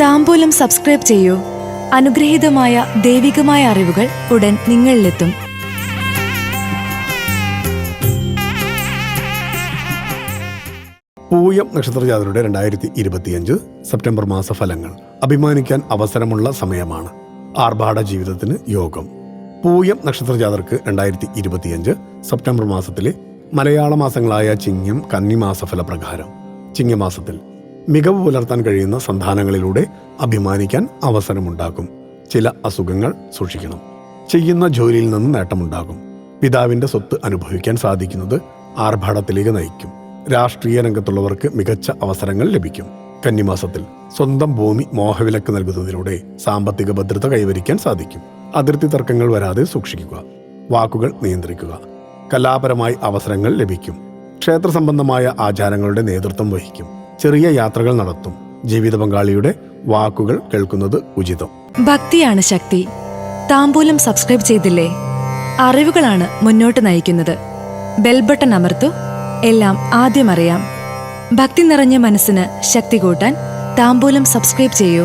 താമ്പൂലം subscribe ചെയ്യൂ. അനുഗ്രഹീതമായ ദൈവികമായ അറിവുകൾ ഉടൻ നിങ്ങളിലെത്തും. പൂയം നക്ഷത്രജാതരുടെ രണ്ടായിരത്തി ഇരുപത്തിയഞ്ച് സെപ്റ്റംബർ മാസ ഫലങ്ങൾ അഭിമാനിക്കാൻ അവസരമുള്ള സമയമാണ്. ആർഭാട ജീവിതത്തിന് യോഗം. പൂയം നക്ഷത്രജാതർക്ക് രണ്ടായിരത്തി ഇരുപത്തിയഞ്ച് സെപ്റ്റംബർ മാസത്തിലെ മലയാള മാസങ്ങളായ ചിങ്ങം കന്നിമാസ ഫലപ്രകാരം ചിങ്ങമാസത്തിൽ മികവ് പുലർത്താൻ കഴിയുന്ന സന്താനങ്ങളിലൂടെ അഭിമാനിക്കാൻ അവസരമുണ്ടാക്കും. ചില അസുഖങ്ങൾ സൂക്ഷിക്കണം. ചെയ്യുന്ന ജോലിയിൽ നിന്ന് നേട്ടമുണ്ടാകും. പിതാവിന്റെ സ്വത്ത് അനുഭവിക്കാൻ സാധിക്കുന്നത് ആർഭാടത്തിലേക്ക് നയിക്കും. രാഷ്ട്രീയ രംഗത്തുള്ളവർക്ക് മികച്ച അവസരങ്ങൾ ലഭിക്കും. കന്നിമാസത്തിൽ സ്വന്തം ഭൂമി മോഹവിലക്ക് നൽകുന്നതിലൂടെ സാമ്പത്തിക ഭദ്രത കൈവരിക്കാൻ സാധിക്കും. അതിർത്തി തർക്കങ്ങൾ വരാതെ സൂക്ഷിക്കുക. വാക്കുകൾ നിയന്ത്രിക്കുക. കലാപരമായി അവസരങ്ങൾ ലഭിക്കും. ക്ഷേത്ര സംബന്ധമായ ആചാരങ്ങളുടെ നേതൃത്വം വഹിക്കും. ചെറിയ യാത്രകൾ നടത്തും. ജീവിത പങ്കാളിയുടെ വാക്കുകൾ കേൾക്കുന്നത് ഉചിതം. ഭക്തിയാണ് ശക്തി. താമ്പൂലം സബ്സ്ക്രൈബ് ചെയ്തില്ലേ? അറിവുകളാണ് മുന്നോട്ട് നയിക്കുന്നത്. ബെൽബട്ടൺ അമർത്തു. എല്ലാം ആദ്യം അറിയാം. ഭക്തി നിറഞ്ഞ മനസ്സിന് ശക്തി കൂട്ടാൻ താമ്പൂലം സബ്സ്ക്രൈബ് ചെയ്യൂ.